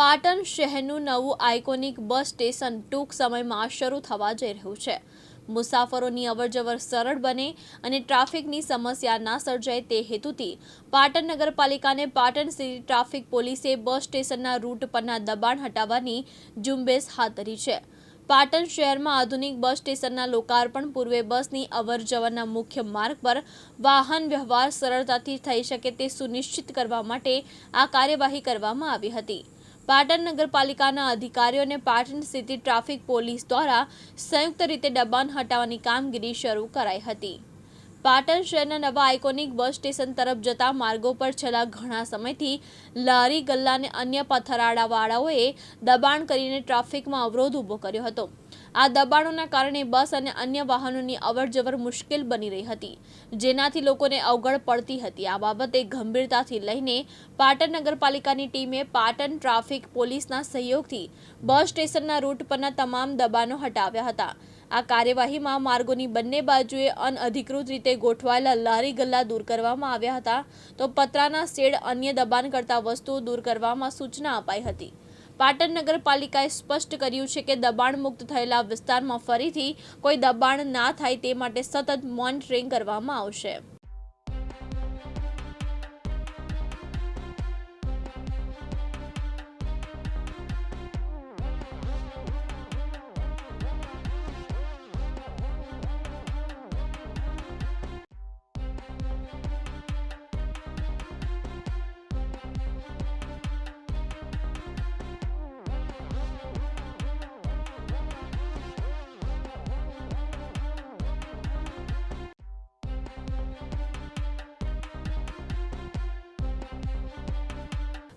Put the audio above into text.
પાટણ શહેરનું નવું iconic bus station ટૂંક સમયમાં શરૂ થવા જઈ રહ્યું છે. મુસાફરોની અવરજવર સરળ બને અને ટ્રાફિકની સમસ્યા ના સર્જાય તે હેતુથી પાટણ નગરપાલિકાને પાટણ સિટી ટ્રાફિક પોલીસે બસ સ્ટેશનના રૂટ પરના દબાણ હટાવવાની ઝુંબેશ હાથ ધરી છે. પાટણ શહેરમાં આધુનિક બસ સ્ટેશનના લોકાર્પણ પૂર્વે બસની અવરજવરના મુખ્ય માર્ગ પર વાહન વ્યવહાર સરળતાથી થઈ શકે તે સુનિશ્ચિત કરવા માટે આ કાર્યવાહી કરવામાં આવી હતી. પાટણ નગરપાલિકાના અધિકારીઓ અને પાટણ સિટી ટ્રાફિક પોલીસ દ્વારા સંયુક્ત રીતે દબાણ હટાવવાની કામગીરી શરૂ કરાઈ હતી. પાટણ શહેરના નવા આઇકોનિક બસ સ્ટેશન તરફ જતા માર્ગો પર છેલ્લા ઘણા સમયથી લારી, ગલ્લા અને અન્ય પથરાડાવાળાઓએ દબાણ કરીને ટ્રાફિકમાં અવરોધ ઊભો કર્યો હતો. આ દબાણોના કારણે બસ અને અન્ય વાહનોની અવરજવર મુશ્કેલ બની રહી હતી, જેનાથી લોકોને અવગડ પડતી હતી. આ બાબતે ગંભીરતાથી લઈને પાટણ નગરપાલિકાની ટીમે પાટણ ટ્રાફિક પોલીસના સહયોગથી બસ સ્ટેશનના રૂટ પરના તમામ દબાણો હટાવ્યા હતા. આ કાર્યવાહીમાં માર્ગોની બંને બાજુએ અનઅધિકૃત રીતે ગોઠવાયેલા લારી ગલ્લા દૂર કરવામાં આવ્યા હતા. તો પતરાના શેડ અન્ય દબાણ કરતા વસ્તુઓ દૂર કરવામાં સૂચના અપાઈ હતી. પાટણ નગરપાલિકાએ સ્પષ્ટ કર્યું છે કે દબાણ મુક્ત થયેલા વિસ્તારમાં ફરીથી કોઈ દબાણ ના થાય તે માટે સતત મોનિટરિંગ કરવામાં આવશે.